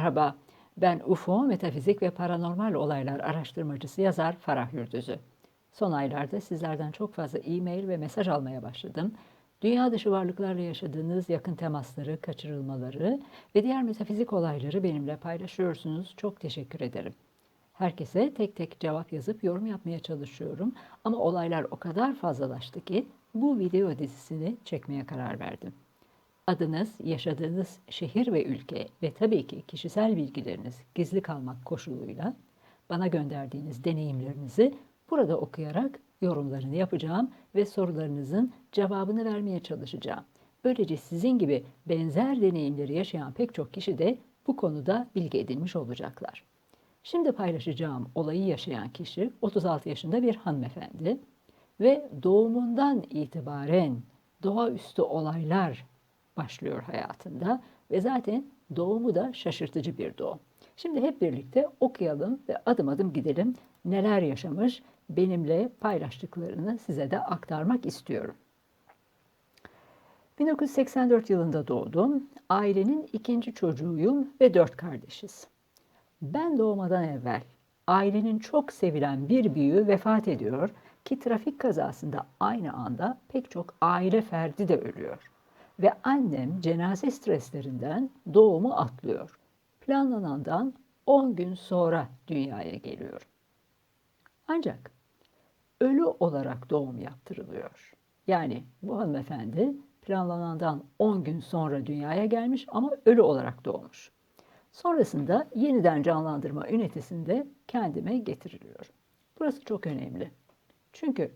Merhaba, ben UFO, metafizik ve paranormal olaylar araştırmacısı yazar Farah Yurdüzü. Son aylarda sizlerden çok fazla e-mail ve mesaj almaya başladım. Dünya dışı varlıklarla yaşadığınız yakın temasları, kaçırılmaları ve diğer metafizik olayları benimle paylaşıyorsunuz. Çok teşekkür ederim. Herkese tek tek cevap yazıp yorum yapmaya çalışıyorum. Ama olaylar o kadar fazlalaştı ki bu video dizisini çekmeye karar verdim. Adınız, yaşadığınız şehir ve ülke ve tabii ki kişisel bilgileriniz gizli kalmak koşuluyla bana gönderdiğiniz deneyimlerinizi burada okuyarak yorumlarını yapacağım ve sorularınızın cevabını vermeye çalışacağım. Böylece sizin gibi benzer deneyimleri yaşayan pek çok kişi de bu konuda bilgi edinmiş olacaklar. Şimdi paylaşacağım olayı yaşayan kişi 36 yaşında bir hanımefendi ve doğumundan itibaren doğaüstü olaylar başlıyor hayatında ve zaten doğumu da şaşırtıcı bir doğum. Şimdi hep birlikte okuyalım ve adım adım gidelim. Neler yaşamış benimle paylaştıklarını size de aktarmak istiyorum. 1984 yılında doğdum. Ailenin ikinci çocuğuyum ve dört kardeşiz. Ben doğmadan evvel ailenin çok sevilen bir büyüğü vefat ediyor ki trafik kazasında aynı anda pek çok aile ferdi de ölüyor. Ve annem cenaze streslerinden doğumu atlıyor. Planlanandan 10 gün sonra dünyaya geliyor. Ancak ölü olarak doğum yaptırılıyor. Yani bu hanımefendi planlanandan 10 gün sonra dünyaya gelmiş ama ölü olarak doğmuş. Sonrasında yeniden canlandırma ünitesinde kendime getiriliyor. Burası çok önemli. Çünkü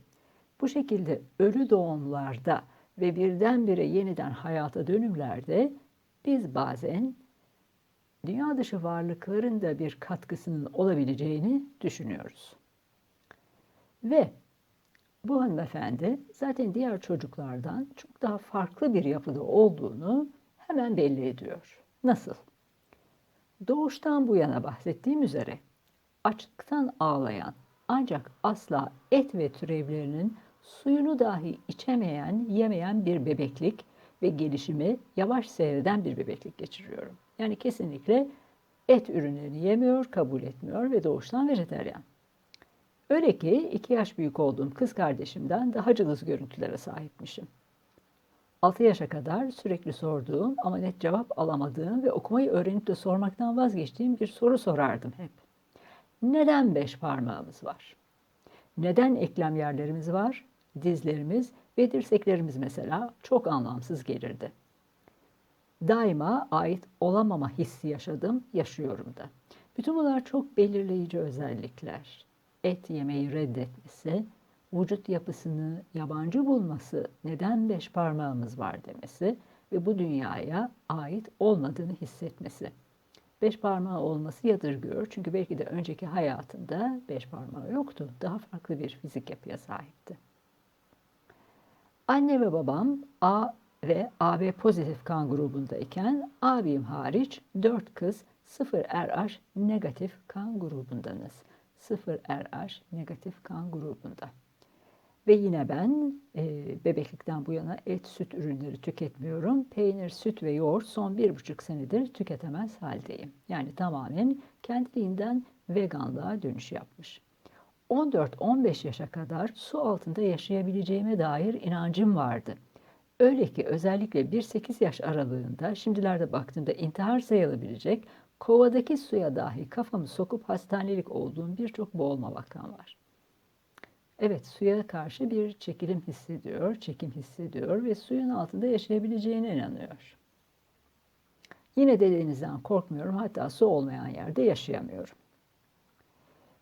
bu şekilde ölü doğumlarda ve birdenbire yeniden hayata dönümlerde biz bazen dünya dışı varlıkların da bir katkısının olabileceğini düşünüyoruz. Ve bu hanımefendi zaten diğer çocuklardan çok daha farklı bir yapıda olduğunu hemen belli ediyor. Nasıl? Doğuştan bu yana bahsettiğim üzere açlıktan ağlayan ancak asla et ve türevlerinin suyunu dahi içemeyen, yemeyen bir bebeklik ve gelişimi yavaş seyreden bir bebeklik geçiriyorum. Yani kesinlikle et ürünlerini yemiyor, kabul etmiyor ve doğuştan vejeteryan. Öyle ki iki yaş büyük olduğum kız kardeşimden daha cılız görüntülere sahipmişim. 6 yaşa kadar sürekli sorduğum ama net cevap alamadığım ve okumayı öğrenip de sormaktan vazgeçtiğim bir soru sorardım hep. Neden beş parmağımız var? Neden eklem yerlerimiz var? Dizlerimiz ve dirseklerimiz mesela çok anlamsız gelirdi. Daima ait olamama hissi yaşadım, yaşıyorum da. Bütün bunlar çok belirleyici özellikler. Et yemeyi reddetmesi, vücut yapısını yabancı bulması, neden beş parmağımız var demesi ve bu dünyaya ait olmadığını hissetmesi. Beş parmağı olması yadırgıyor çünkü belki de önceki hayatında beş parmağı yoktu. Daha farklı bir fizik yapıya sahipti. Anne ve babam A ve AB pozitif kan grubundayken abim hariç 4 kız 0 RH negatif kan grubundanız. 0 RH negatif kan grubunda. Ve yine ben e, bebeklikten bu yana et, süt ürünleri tüketmiyorum. Peynir, süt ve yoğurt son bir buçuk senedir tüketemez haldeyim. Yani tamamen kendiliğinden veganlığa dönüş yapmış. 14-15 yaşa kadar su altında yaşayabileceğime dair inancım vardı. Öyle ki özellikle 1-8 yaş aralığında şimdilerde baktığımda intihar sayılabilecek kovadaki suya dahi kafamı sokup hastanelik olduğum birçok boğulma vakam var. Evet, suya karşı bir çekilim hissediyor, çekim hissediyor ve suyun altında yaşayabileceğine inanıyor. Yine de denizden korkmuyorum, hatta su olmayan yerde yaşayamıyorum.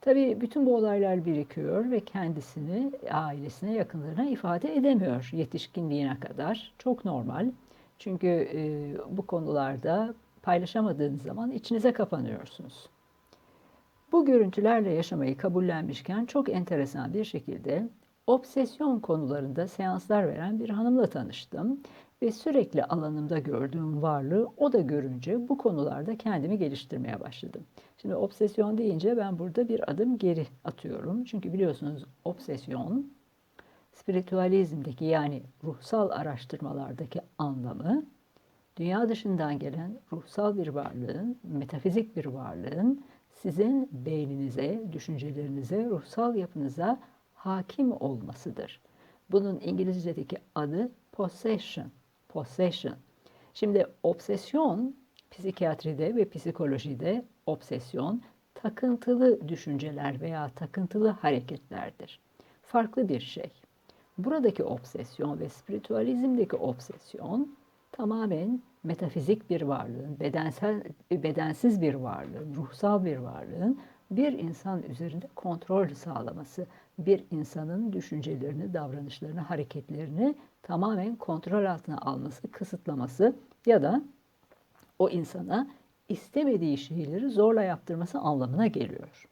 Tabii bütün bu olaylar birikiyor ve kendisini ailesine, yakınlarına ifade edemiyor yetişkinliğine kadar. Çok normal. Çünkü e, bu konularda paylaşamadığınız zaman içinize kapanıyorsunuz. Bu görüntülerle yaşamayı kabullenmişken çok enteresan bir şekilde obsesyon konularında seanslar veren bir hanımla tanıştım ve sürekli alanımda gördüğüm varlığı o da görünce bu konularda kendimi geliştirmeye başladım. Şimdi obsesyon deyince ben burada bir adım geri atıyorum. Çünkü biliyorsunuz obsesyon spiritüalizmdeki yani ruhsal araştırmalardaki anlamı dünya dışından gelen ruhsal bir varlığın, metafizik bir varlığın sizin beyninize, düşüncelerinize, ruhsal yapınıza hakim olmasıdır. Bunun İngilizce'deki adı possession. Possession. Şimdi obsesyon psikiyatride ve psikolojide obsesyon takıntılı düşünceler veya takıntılı hareketlerdir. Farklı bir şey. Buradaki obsesyon ve spiritüalizmdeki obsesyon tamamen metafizik bir varlığın, bedensel bedensiz bir varlığın, ruhsal bir varlığın bir insan üzerinde kontrol sağlaması, bir insanın düşüncelerini, davranışlarını, hareketlerini tamamen kontrol altına alması, kısıtlaması ya da o insana istemediği şeyleri zorla yaptırması anlamına geliyor.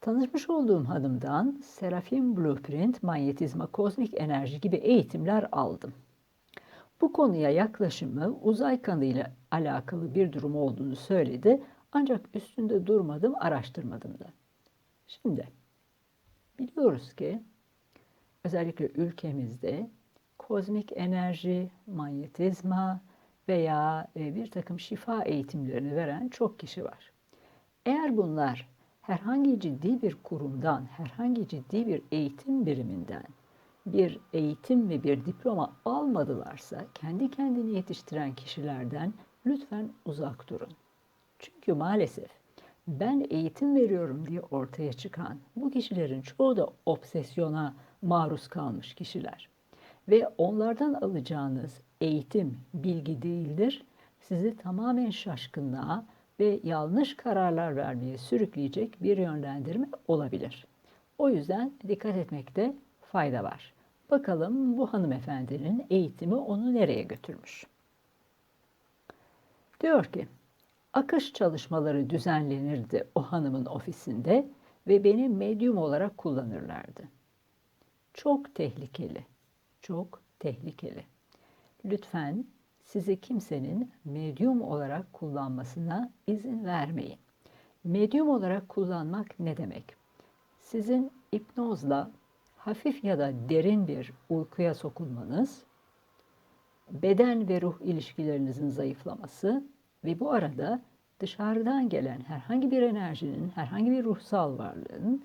Tanışmış olduğum hanımdan Serafim Blueprint, manyetizma, kozmik enerji gibi eğitimler aldım. Bu konuya yaklaşımı uzay kanıyla alakalı bir durum olduğunu söyledi ancak üstünde durmadım, araştırmadım da. Şimdi biliyoruz ki özellikle ülkemizde kozmik enerji, manyetizma veya e, bir takım şifa eğitimlerini veren çok kişi var. Eğer bunlar herhangi ciddi bir kurumdan, herhangi ciddi bir eğitim biriminden bir eğitim ve bir diploma almadılarsa kendi kendini yetiştiren kişilerden lütfen uzak durun. Çünkü maalesef ben eğitim veriyorum diye ortaya çıkan bu kişilerin çoğu da obsesyona maruz kalmış kişiler. Ve onlardan alacağınız eğitim bilgi değildir. Sizi tamamen şaşkınlığa ve yanlış kararlar vermeye sürükleyecek bir yönlendirme olabilir. O yüzden dikkat etmekte fayda var. Bakalım bu hanımefendinin eğitimi onu nereye götürmüş? Diyor ki, akış çalışmaları düzenlenirdi o hanımın ofisinde ve beni medyum olarak kullanırlardı. Çok tehlikeli, çok tehlikeli. Lütfen sizi kimsenin medyum olarak kullanmasına izin vermeyin. Medyum olarak kullanmak ne demek? Sizin hipnozla hafif ya da derin bir uykuya sokulmanız, beden ve ruh ilişkilerinizin zayıflaması ve bu arada dışarıdan gelen herhangi bir enerjinin, herhangi bir ruhsal varlığın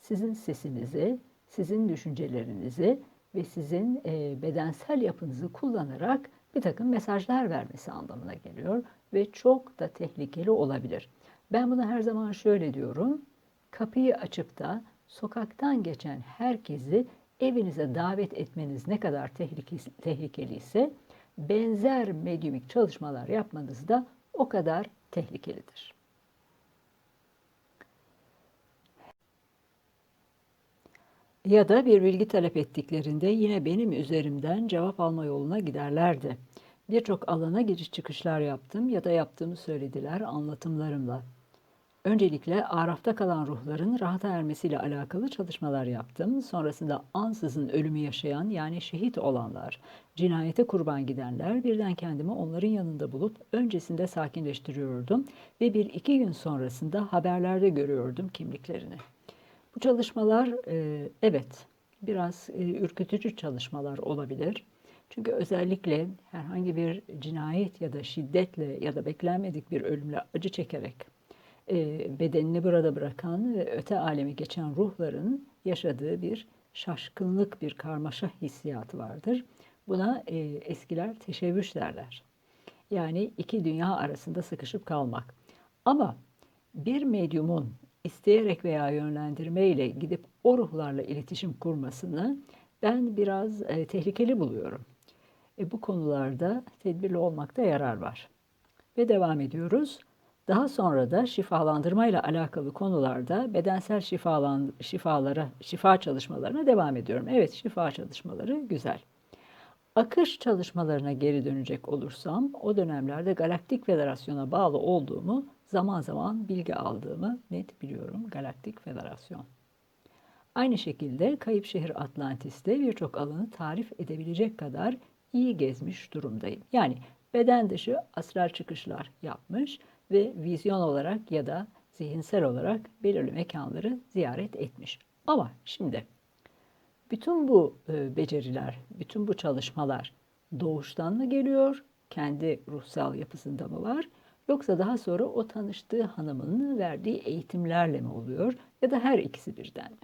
sizin sesinizi, sizin düşüncelerinizi ve sizin e, bedensel yapınızı kullanarak bir takım mesajlar vermesi anlamına geliyor ve çok da tehlikeli olabilir. Ben bunu her zaman şöyle diyorum. Kapıyı açıp da sokaktan geçen herkesi evinize davet etmeniz ne kadar tehlikeli ise benzer medyumik çalışmalar yapmanız da o kadar tehlikelidir. Ya da bir bilgi talep ettiklerinde yine benim üzerimden cevap alma yoluna giderlerdi. Birçok alana giriş çıkışlar yaptım ya da yaptığımı söylediler anlatımlarımla. Öncelikle arafta kalan ruhların rahata ermesiyle alakalı çalışmalar yaptım. Sonrasında ansızın ölümü yaşayan yani şehit olanlar, cinayete kurban gidenler birden kendimi onların yanında bulup öncesinde sakinleştiriyordum ve bir iki gün sonrasında haberlerde görüyordum kimliklerini. Bu çalışmalar e, evet biraz e, ürkütücü çalışmalar olabilir. Çünkü özellikle herhangi bir cinayet ya da şiddetle ya da beklenmedik bir ölümle acı çekerek e, bedenini burada bırakan ve öte aleme geçen ruhların yaşadığı bir şaşkınlık, bir karmaşa hissiyatı vardır. Buna eskiler teşebbüs derler. Yani iki dünya arasında sıkışıp kalmak. Ama bir medyumun isteyerek veya yönlendirmeyle gidip o ruhlarla iletişim kurmasını ben biraz e, tehlikeli buluyorum. E, bu konularda tedbirli olmakta yarar var. Ve devam ediyoruz. Daha sonra da şifalandırma ile alakalı konularda bedensel şifalan, şifalara, şifa çalışmalarına devam ediyorum. Evet, şifa çalışmaları güzel. Akış çalışmalarına geri dönecek olursam, o dönemlerde Galaktik Federasyon'a bağlı olduğumu zaman zaman bilgi aldığımı net biliyorum. Galaktik Federasyon. Aynı şekilde Kayıp Şehir Atlantis'te birçok alanı tarif edebilecek kadar iyi gezmiş durumdayım. Yani beden dışı astral çıkışlar yapmış ve vizyon olarak ya da zihinsel olarak belirli mekanları ziyaret etmiş. Ama şimdi bütün bu e, beceriler, bütün bu çalışmalar doğuştan mı geliyor kendi ruhsal yapısında mı var? Yoksa daha sonra o tanıştığı hanımının verdiği eğitimlerle mi oluyor? Ya da her ikisi birden mi?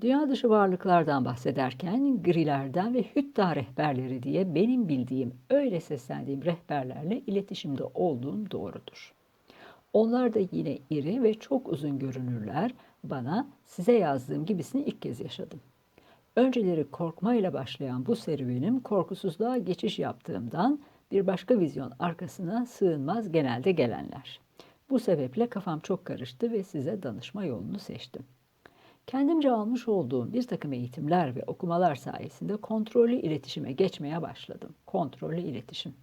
Dünya dışı varlıklardan bahsederken grilerden ve hütta rehberleri diye benim bildiğim öyle seslendiğim rehberlerle iletişimde olduğum doğrudur. Onlar da yine iri ve çok uzun görünürler. Bana size yazdığım gibisini ilk kez yaşadım. Önceleri korkmayla başlayan bu serüvenim korkusuzluğa geçiş yaptığımdan bir başka vizyon arkasına sığınmaz genelde gelenler. Bu sebeple kafam çok karıştı ve size danışma yolunu seçtim. Kendimce almış olduğum bir takım eğitimler ve okumalar sayesinde kontrollü iletişime geçmeye başladım. Kontrollü iletişim.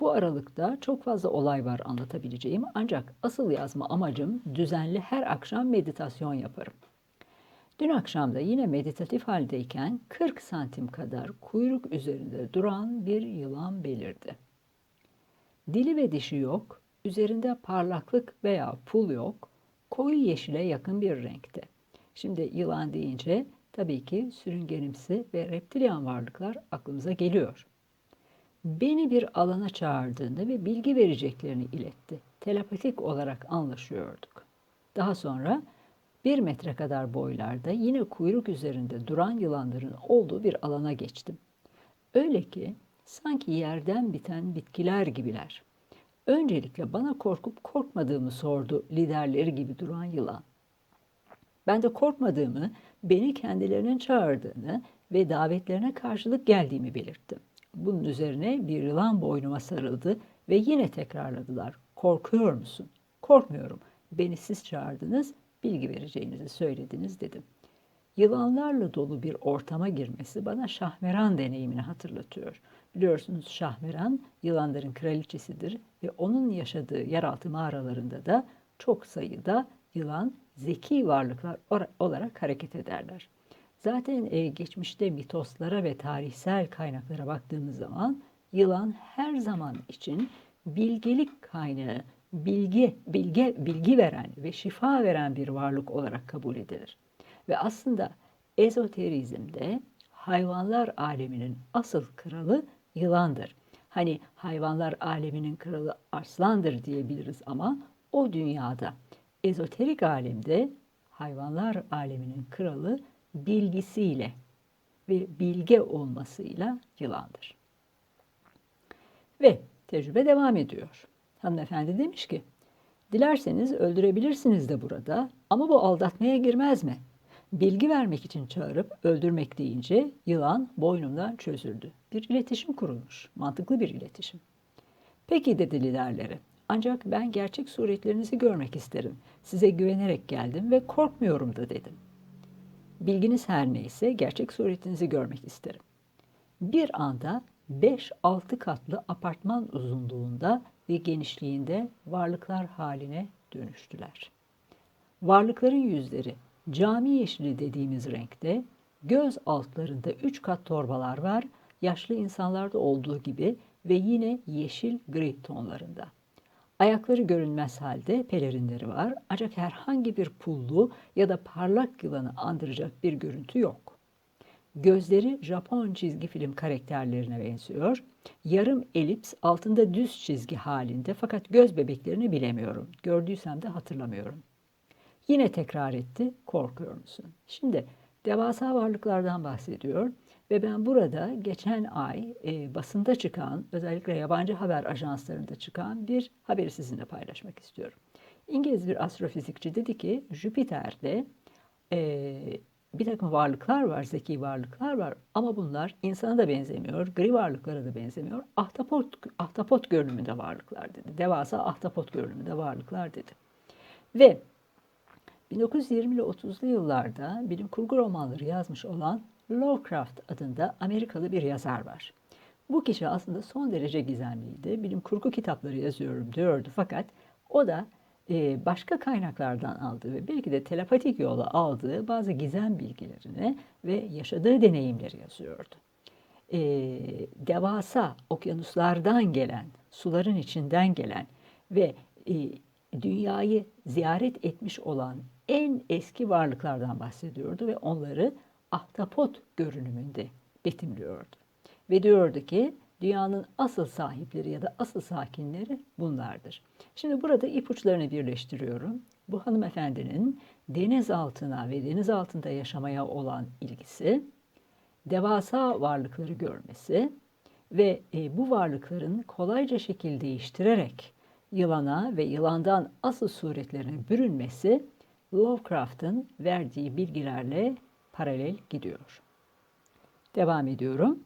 Bu aralıkta çok fazla olay var anlatabileceğim ancak asıl yazma amacım düzenli her akşam meditasyon yaparım. Dün akşam da yine meditatif haldeyken 40 santim kadar kuyruk üzerinde duran bir yılan belirdi. Dili ve dişi yok, üzerinde parlaklık veya pul yok, koyu yeşile yakın bir renkte. Şimdi yılan deyince tabii ki sürüngenimsi ve reptilyan varlıklar aklımıza geliyor. Beni bir alana çağırdığında ve bilgi vereceklerini iletti. Telepatik olarak anlaşıyorduk. Daha sonra bir metre kadar boylarda yine kuyruk üzerinde duran yılanların olduğu bir alana geçtim. Öyle ki sanki yerden biten bitkiler gibiler. Öncelikle bana korkup korkmadığımı sordu liderleri gibi duran yılan. Ben de korkmadığımı, beni kendilerinin çağırdığını ve davetlerine karşılık geldiğimi belirttim. Bunun üzerine bir yılan boynuma sarıldı ve yine tekrarladılar. Korkuyor musun? Korkmuyorum. Beni siz çağırdınız, bilgi vereceğinizi söylediniz dedim. Yılanlarla dolu bir ortama girmesi bana Şahmeran deneyimini hatırlatıyor. Biliyorsunuz Şahmeran yılanların kraliçesidir ve onun yaşadığı yeraltı mağaralarında da çok sayıda yılan zeki varlıklar olarak hareket ederler. Zaten e, geçmişte mitoslara ve tarihsel kaynaklara baktığımız zaman yılan her zaman için bilgelik kaynağı, bilgi, bilge, bilgi veren ve şifa veren bir varlık olarak kabul edilir. Ve aslında ezoterizmde hayvanlar aleminin asıl kralı yılandır. Hani hayvanlar aleminin kralı arslandır diyebiliriz ama o dünyada ezoterik alemde hayvanlar aleminin kralı bilgisiyle ve bilge olmasıyla yılandır. Ve tecrübe devam ediyor. Hanımefendi demiş ki, dilerseniz öldürebilirsiniz de burada ama bu aldatmaya girmez mi? Bilgi vermek için çağırıp öldürmek deyince yılan boynumdan çözüldü. Bir iletişim kurulmuş, mantıklı bir iletişim. Peki dedi liderleri, ancak ben gerçek suretlerinizi görmek isterim. Size güvenerek geldim ve korkmuyorum da dedim. Bilginiz her neyse gerçek suretinizi görmek isterim. Bir anda 5-6 katlı apartman uzunluğunda ve genişliğinde varlıklar haline dönüştüler. Varlıkların yüzleri cami yeşili dediğimiz renkte, göz altlarında 3 kat torbalar var, yaşlı insanlarda olduğu gibi ve yine yeşil gri tonlarında. Ayakları görünmez halde pelerinleri var ancak herhangi bir pullu ya da parlak yılanı andıracak bir görüntü yok. Gözleri Japon çizgi film karakterlerine benziyor. Yarım elips altında düz çizgi halinde fakat göz bebeklerini bilemiyorum. Gördüysem de hatırlamıyorum. Yine tekrar etti, korkuyor musun? Şimdi devasa varlıklardan bahsediyor. Ve ben burada geçen ay e, basında çıkan, özellikle yabancı haber ajanslarında çıkan bir haberi sizinle paylaşmak istiyorum. İngiliz bir astrofizikçi dedi ki Jüpiter'de e, bir takım varlıklar var, zeki varlıklar var ama bunlar insana da benzemiyor, gri varlıklara da benzemiyor. Ahtapot, ahtapot görünümünde varlıklar dedi. Devasa ahtapot görünümünde varlıklar dedi. Ve 1920'li 30'lu yıllarda bilim kurgu romanları yazmış olan Lovecraft adında Amerikalı bir yazar var. Bu kişi aslında son derece gizemliydi. Bilim kurgu kitapları yazıyorum diyordu fakat o da başka kaynaklardan aldığı ve belki de telepatik yola aldığı bazı gizem bilgilerini ve yaşadığı deneyimleri yazıyordu. Devasa okyanuslardan gelen, suların içinden gelen ve dünyayı ziyaret etmiş olan en eski varlıklardan bahsediyordu ve onları ahtapot görünümünde betimliyordu. Ve diyordu ki dünyanın asıl sahipleri ya da asıl sakinleri bunlardır. Şimdi burada ipuçlarını birleştiriyorum. Bu hanımefendinin deniz altına ve deniz altında yaşamaya olan ilgisi, devasa varlıkları görmesi ve e, bu varlıkların kolayca şekil değiştirerek yılana ve yılandan asıl suretlerine bürünmesi Lovecraft'ın verdiği bilgilerle paralel gidiyor. Devam ediyorum.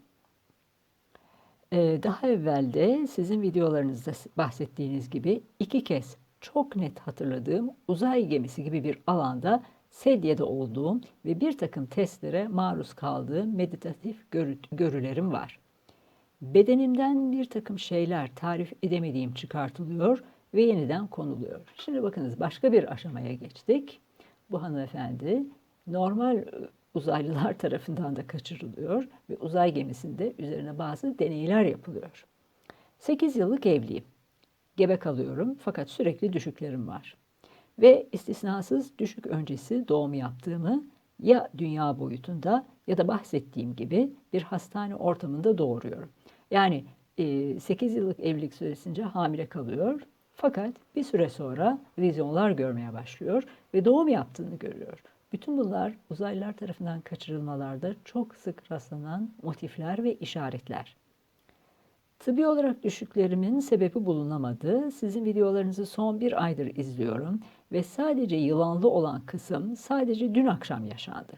Ee, daha evvel de sizin videolarınızda bahsettiğiniz gibi iki kez çok net hatırladığım uzay gemisi gibi bir alanda sedyede olduğum ve bir takım testlere maruz kaldığım meditatif görü görülerim var. Bedenimden bir takım şeyler tarif edemediğim çıkartılıyor ve yeniden konuluyor. Şimdi bakınız başka bir aşamaya geçtik. Bu hanımefendi normal uzaylılar tarafından da kaçırılıyor ve uzay gemisinde üzerine bazı deneyler yapılıyor. 8 yıllık evliyim. Gebe kalıyorum fakat sürekli düşüklerim var. Ve istisnasız düşük öncesi doğum yaptığımı ya dünya boyutunda ya da bahsettiğim gibi bir hastane ortamında doğuruyorum. Yani 8 yıllık evlilik süresince hamile kalıyor fakat bir süre sonra vizyonlar görmeye başlıyor ve doğum yaptığını görüyor. Bütün bunlar uzaylılar tarafından kaçırılmalarda çok sık rastlanan motifler ve işaretler. Tıbbi olarak düşüklerimin sebebi bulunamadı. Sizin videolarınızı son bir aydır izliyorum ve sadece yılanlı olan kısım sadece dün akşam yaşandı.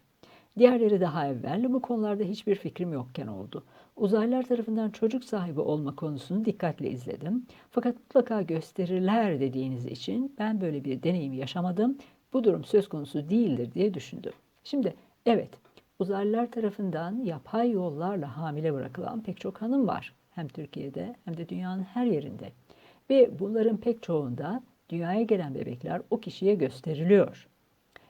Diğerleri daha evvel bu konularda hiçbir fikrim yokken oldu. Uzaylılar tarafından çocuk sahibi olma konusunu dikkatle izledim. Fakat mutlaka gösterirler dediğiniz için ben böyle bir deneyim yaşamadım bu durum söz konusu değildir diye düşündüm. Şimdi evet uzaylılar tarafından yapay yollarla hamile bırakılan pek çok hanım var. Hem Türkiye'de hem de dünyanın her yerinde. Ve bunların pek çoğunda dünyaya gelen bebekler o kişiye gösteriliyor.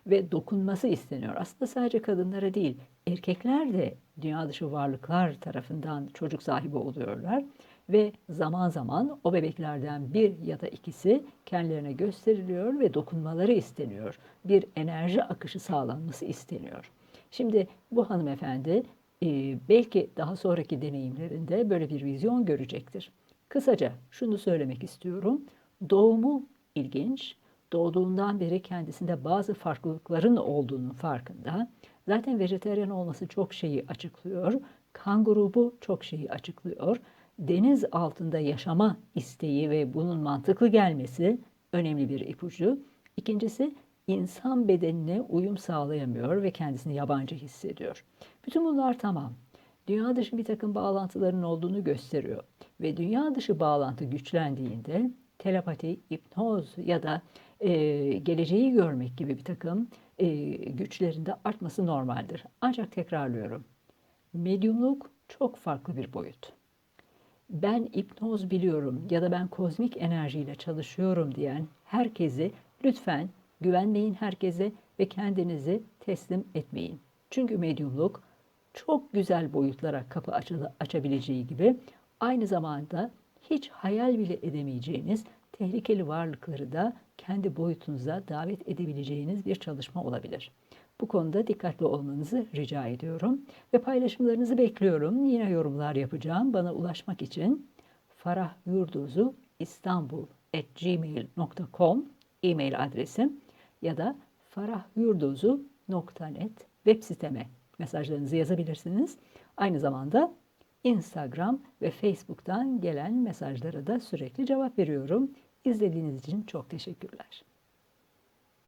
Ve dokunması isteniyor. Aslında sadece kadınlara değil, erkekler de dünya dışı varlıklar tarafından çocuk sahibi oluyorlar ve zaman zaman o bebeklerden bir ya da ikisi kendilerine gösteriliyor ve dokunmaları isteniyor. Bir enerji akışı sağlanması isteniyor. Şimdi bu hanımefendi e, belki daha sonraki deneyimlerinde böyle bir vizyon görecektir. Kısaca şunu söylemek istiyorum. Doğumu ilginç. Doğduğundan beri kendisinde bazı farklılıkların olduğunun farkında. Zaten vejeteryan olması çok şeyi açıklıyor. Kan grubu çok şeyi açıklıyor deniz altında yaşama isteği ve bunun mantıklı gelmesi önemli bir ipucu. İkincisi insan bedenine uyum sağlayamıyor ve kendisini yabancı hissediyor. Bütün bunlar tamam. Dünya dışı bir takım bağlantıların olduğunu gösteriyor. Ve dünya dışı bağlantı güçlendiğinde telepati, hipnoz ya da e, geleceği görmek gibi bir takım e, güçlerinde artması normaldir. Ancak tekrarlıyorum. Medyumluk çok farklı bir boyut ben hipnoz biliyorum ya da ben kozmik enerjiyle çalışıyorum diyen herkesi lütfen güvenmeyin herkese ve kendinizi teslim etmeyin. Çünkü medyumluk çok güzel boyutlara kapı açabileceği gibi aynı zamanda hiç hayal bile edemeyeceğiniz tehlikeli varlıkları da kendi boyutunuza davet edebileceğiniz bir çalışma olabilir. Bu konuda dikkatli olmanızı rica ediyorum. Ve paylaşımlarınızı bekliyorum. Yine yorumlar yapacağım. Bana ulaşmak için Farah Yurduzu İstanbul at gmail.com e-mail adresim ya da farahyurduzu.net web siteme mesajlarınızı yazabilirsiniz. Aynı zamanda Instagram ve Facebook'tan gelen mesajlara da sürekli cevap veriyorum. İzlediğiniz için çok teşekkürler.